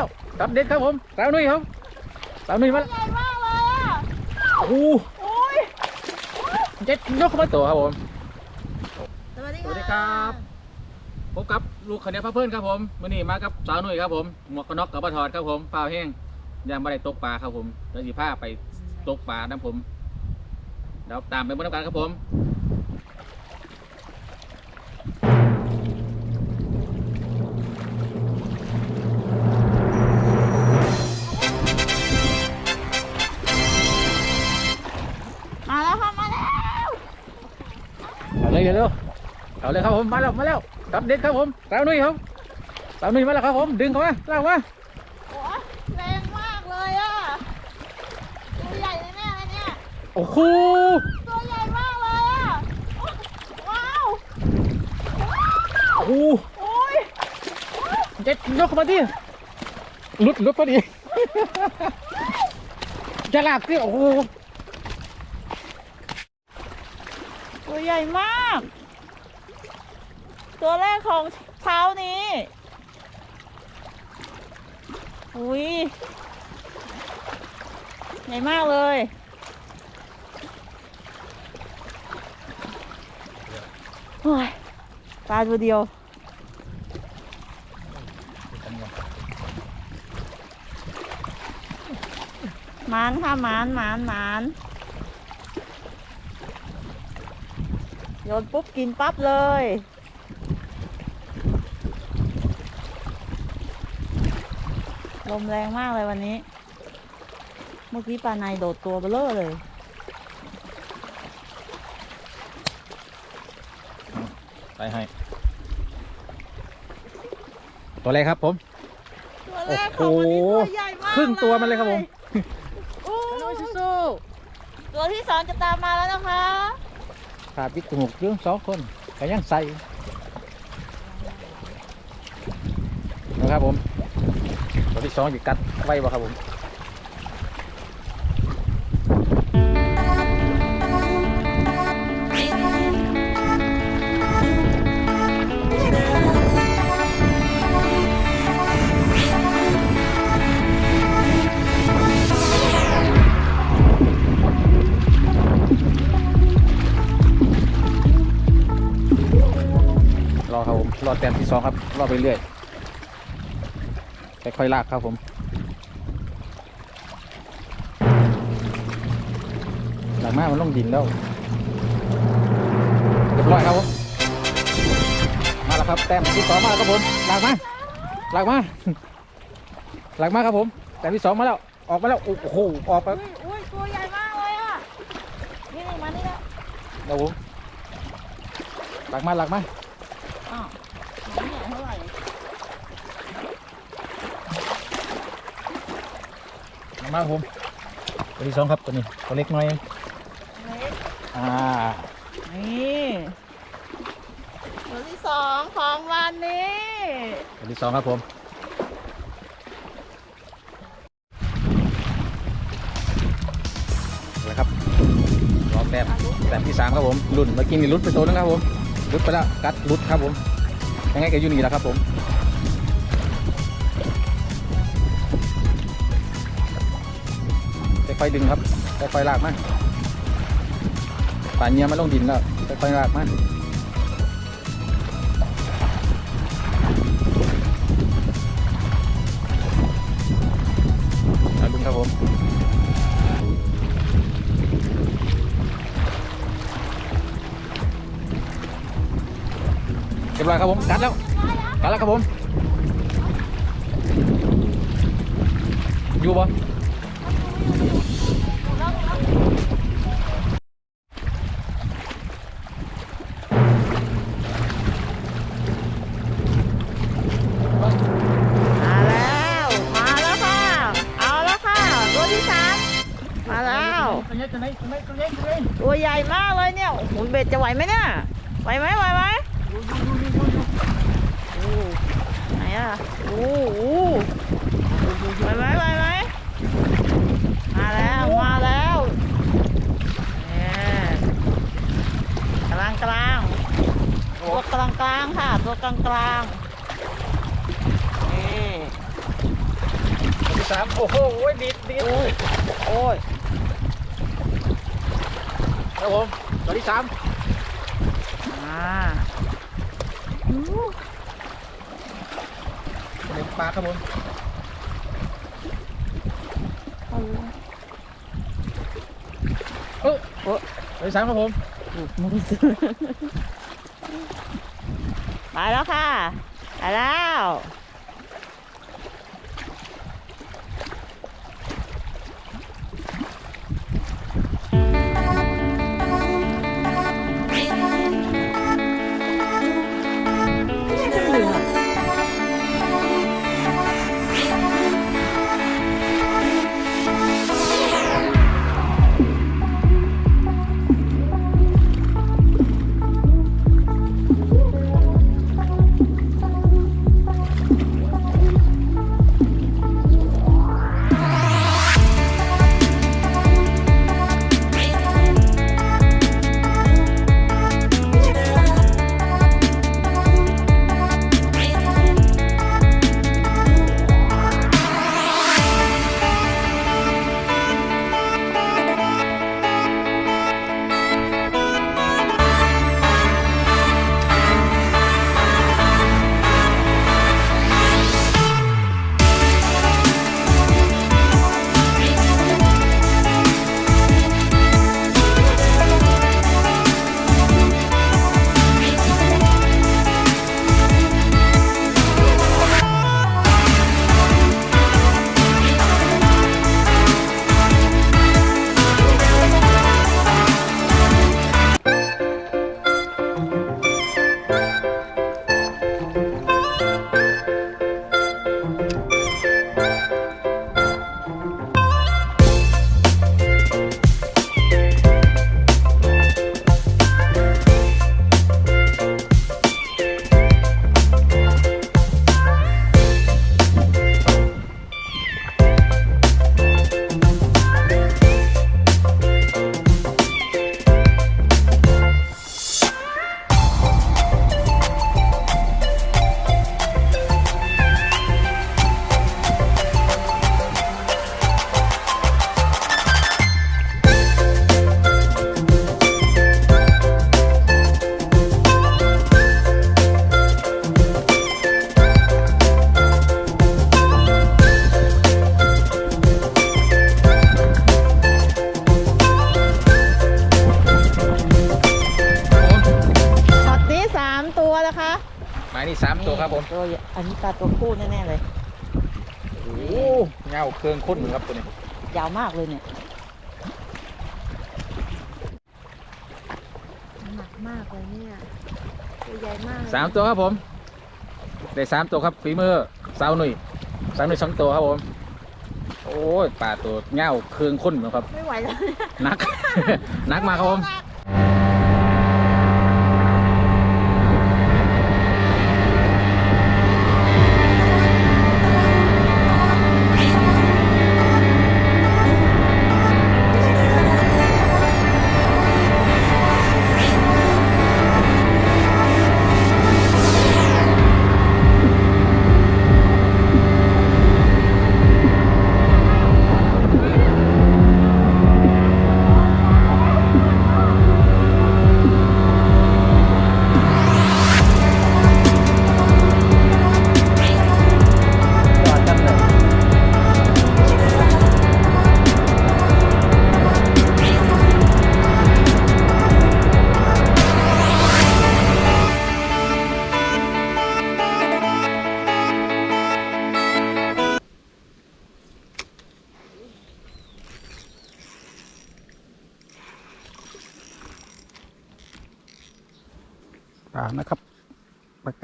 แล้วตับเด็ดครับผมสาวนุ้ยครับสาวนุ้ยมาใหญ่มากเลยอะโอ้โหโอ้ยเจ็ดยกเข้ามาตัวครับผมสวัสดีสวัสดีครับพบกับลูกขเนียพระเพื่อนครับผมมื่อนี้มากับสาวนุ้ยครับผมหมวกกันน็อกกับปะถอดครับผมเปล่าแห้งยังไม่ได้ตกปลาครับผมแล้วสิพาไปตกปลาน้ำผมเดี๋ยวตามไปบนน้ำกันครับผม เอาเลยเร็วๆเอาเลยครับผมมาแล้วมาแล้วตับเด็ดครับผมสาวนุ้ยครับสาวนุ้ยมาแล้วครับผมดึงเข้ามาลากมาโอ้ยแรงมากเลยอะตัวใหญ่เลยแน่เลยเนี่ยโอ้โหตัวใหญ่มากเลยอะว้าวโอ้โหโอ้ยเจ็ดยกเข้ามาดิหลุดหลุดพอดีจะลากสิโอ้โห ตัวใหญ่มาก ตัวแรกของเช้านี้อุ้ยใหญ่มากเลยโอ้ยปลาตัวเดียวมานค่ะหมานมานมาน ยนปุ๊บกินปั๊บเลย ลมแรงมากเลยวันนี้ เมื่อกี้ปลาในโดดตัวเบลอเลย ไปให้ ตัวแรกครับผม ตัวแรกของวันนี้โอ้โหตัวใหญ่มากครึ่งตัวมันเลยครับผม โอ้ตัวที่สองจะตามมาแล้วนะคะ ขาปิดจมูกเรื่องสองคนก็ยังใส่นะครับผมตัวที่สองอยู่กัดไว้บ่ครับผม ครับผมรอแต้มที่สองครับรอไปเรื่อยค่อยๆลากครับผมหลังมามันลงดินแล้วเรียบร้อยครับผมมาแล้วครับแต้มที่สองมาแล้วครับผมหลักมาหลักมาหลักมาครับผมแต้มที่สองมาแล้วออกมาแล้วโอ้โหออกไปอุ้ยอุ้ยตัวใหญ่มากเลยอะนี่นี่มานี่แล้วครับผมหลักมาหลักมา อ้าวไม่ใหญ่เท่าไหร่หลักมาครับผมตัวที่สองครับตัวนี้ตัวเล็กหน้อยเองเล็กอ่านี่ตัวที่สองของวันนี้ตัวที่สองครับผมนะครับรอบแต้มแต้มที่สามครับผม รุ่นเมื่อกี้นี่รุดไปตัวนึงครับผม ลุดไปแล้วกัดลุดครับผม ยังไงก็อยู่นี่แหละครับผมค่อยดึงครับค่อยลากมาป่านเนี้ยมาลงดินแล้วค่อยลากมา เรียบร้อยครับผมกัดแล้วกัดแล้วครับผมอยู่บ่ม กลางกลางค่ะ ตัวกลางกลางนี่สามโอ้โหดีดดีดโอ้ยโอ้ยครับผมตัวที่สามอ่าเด็กปลาครับผมเออโอ้ยตัวที่สามครับผมมือ ซื้อมาแล้วค่ะมาแล้วายนี่สามตัวครับผมตัวใหญ่อันนี้ปลาตัวผู้แน่ๆเลยโอ้โหเงาเครื่องข้นเหมือนครับตัวนี้ ยาวมากเลยเนี่ยหนักมากเลยเนี่ยตัวใหญ่มากเลยสามตัวครับผมได้สามตัวครับฝีมือสาวหนุ่ยสาวหนุ่ยสองตัวครับผมโอ้ยปลาตัวเงาเครื่องข้นเหมือนครับไม่ไหวแล้วหนักหนักมากครับผม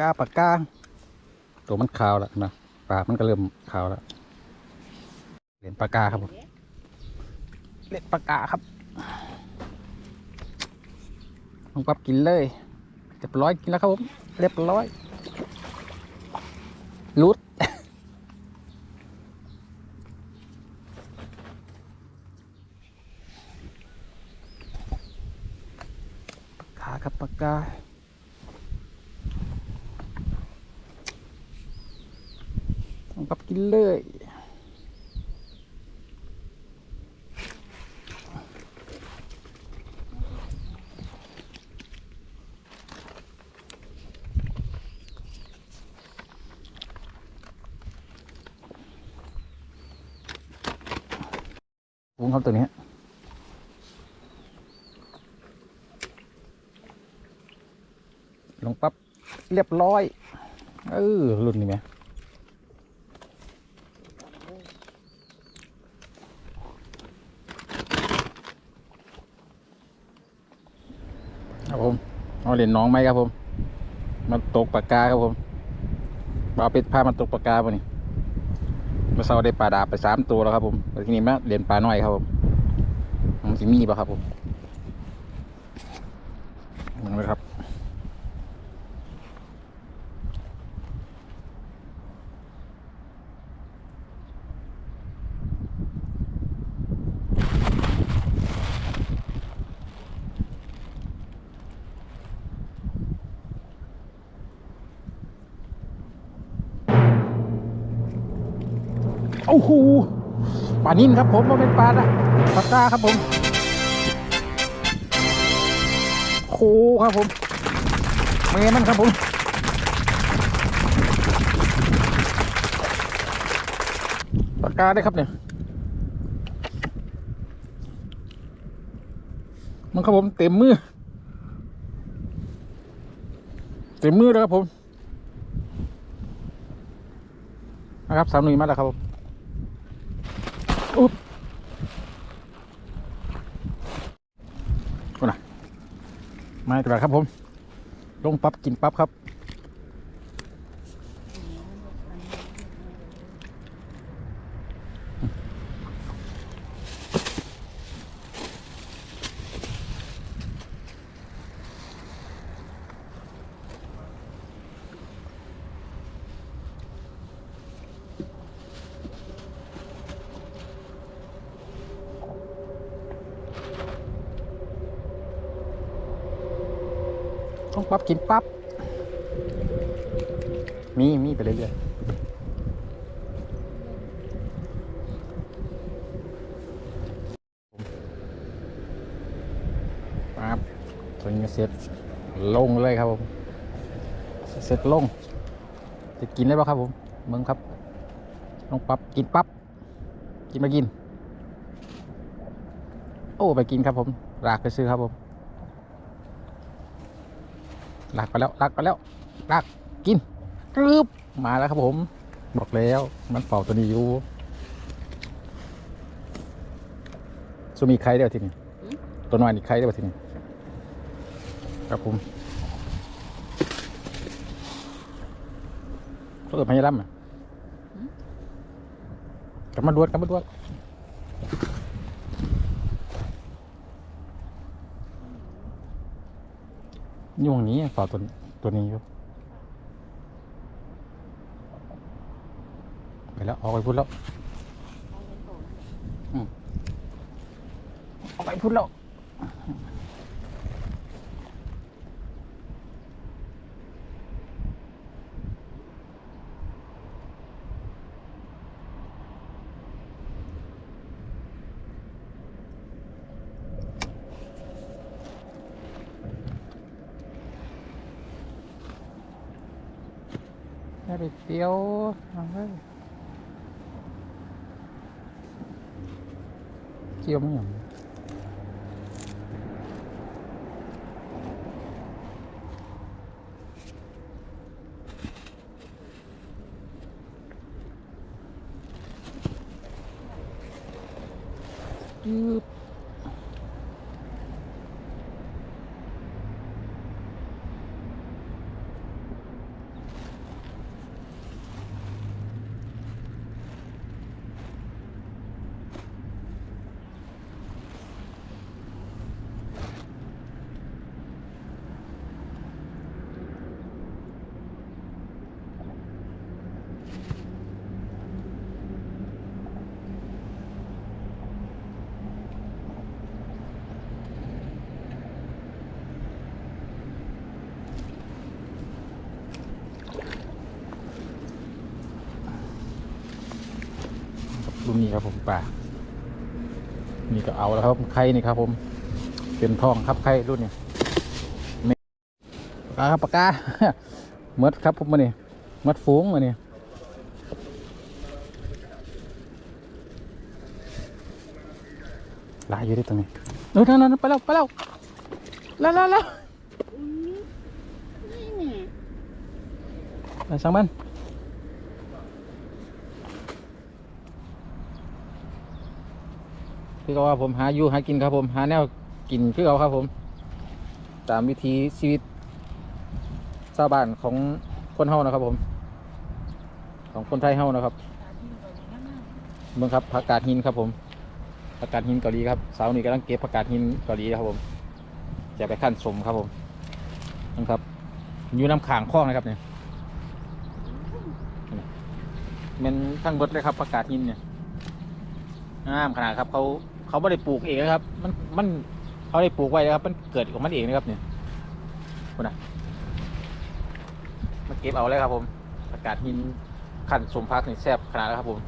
ากกาปากกาตัวมันขาวแล้วนะปลามันก็เริ่มขาวแล้วเล่นปากกาครับผมเล่นปากกาครับลองปั๊บกินเลยเรียบร้อยกินแล้วครับผมเรียบร้อยรูด ปากกาครับปากกา ต้องปรับกินเลย ว งครับตัวนี้ลงปั๊บเรียบร้อย เออรุ่นนี้ไหมครับผมเอาเหรียญน้องไหมครับผม มาตกปากกาครับผมเอาเป็ดผ้ามาตกปากกาป่ะนี่ มาเซาได้ปลาดาบไปสามตัวแล้วครับผมทีนี้มาเรียนปลาน้อยครับผมมันสิมีปะครับผมมันเลยครับ โอ้โหปลานิ่นครับผมมันเป็นปลาละปลากาครับผมโคครับผมเมมันครับผมปลากาได้ครับเนี่ยมันครับผมเต็มมือ เต็มมือแล้วครับผมนะครับสามหนุ่ยมาแล้วครับผม อุ๊บก็นะมาตลาดครับผมลงปั๊บกินปั๊บครับ ปั๊บกินปั๊บมีมีไปเรื่อยๆปั๊บตัวนี้เสร็จลงเลยครับผม เสร็จลง จะกินได้ปะครับผมเมืองครับลงปั๊บกินปั๊บกินมากิน โอ้ไปกินครับผม รากไปซื้อครับผม ลากไปแล้วลากไปแล้วลากกินกรึบมาแล้วครับผม บอกแล้วมันเป่าตัวนี้อยู่สุมีใครเดียวทีนี้ตัวน้อยนี่ใครเดียวทีนี้ครับผมเขาเกิดพญาล่ำอะกลับมาดวดกลับมาดวด อยู่ตรงนี้ฝาตัวตัวนี้อยู่ไปแล้วออกไปพูดแล้วอืมออกไปพูดแล้ว ได้ไปเปียวเอาเฮ้ยเกี่ยวไม่หยังยึบรุ่ นนี้ครับผมป่านี่ก็เอาแล้วครับไข่นี่ครับ ผมเต็มท้องครับไข่รุ่นนี้เมปากกาครับปากกาเมดครับผมมาเนี่ยมดฟูงมาเนี่ยหลายอยู่ที่ตรงนี้เออนั่นนั่นไปแล้วไปแล้วแล้วแล้วแล้วไปสั่งมัน พี่ก็ว่าผมหาอยู่หากินครับผมหาแนวกินคือเอาครับผม ตามวิธีชีวิตชาวบ้านของคนเฮานะครับผม ของคนไทยเฮานะครับเมืองครับผักกาดหินครับผมผักกาดหินเกาหลีครับสาวนี่กำลังเก็บผักกาดหินเกาหลีครับผมจะไปขั้นสมครับผมนะครับอยู่น้ำขางคลองนะครับเนี่ยมันทั้งเบิดเลยครับผักกาดหินเนี่ยงามขนาดครับเขา เขาไม่ได้ปลูกเองนะครับ มันมันเขาได้ปลูกไว้นะครับ มันเกิดของมันเองนะครับเนี่ยคุณนะมาเก็บเอาเลยครับ ผมผักาดหินขันสมพักนี่แซ่บขนาดแล้วครับผม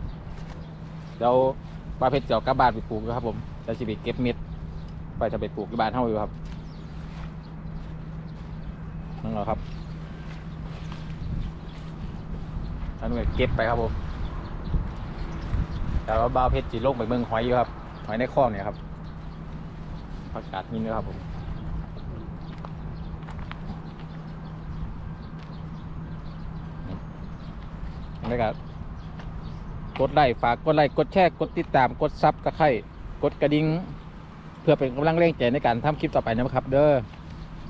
เดี๋ยวปลาเพชรเจียวกลับานไปปลูกนะครับ ผมแล้วจะไปเก็บเม็ดไปจะไปปลูกที่บ้านเฮาอยู่ครับนั่นแหละครับท่านก็เก็บไปครับผมแต่ว่าบ้าเพชรจีลงไปเมืองหอยอยู่ครับ หอยในคลองเนี่ยครับผักกาดหินด้วยครับผมแล้วก็กดไลค์ฝากกดไลค์กดแชร์กดติดตามกดซับกระไข่กดกระดิ่งเพื่อเป็นกำลังแรงใจในการทำคลิปต่อไปนะครับ เด้อ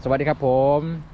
สวัสดีครับผม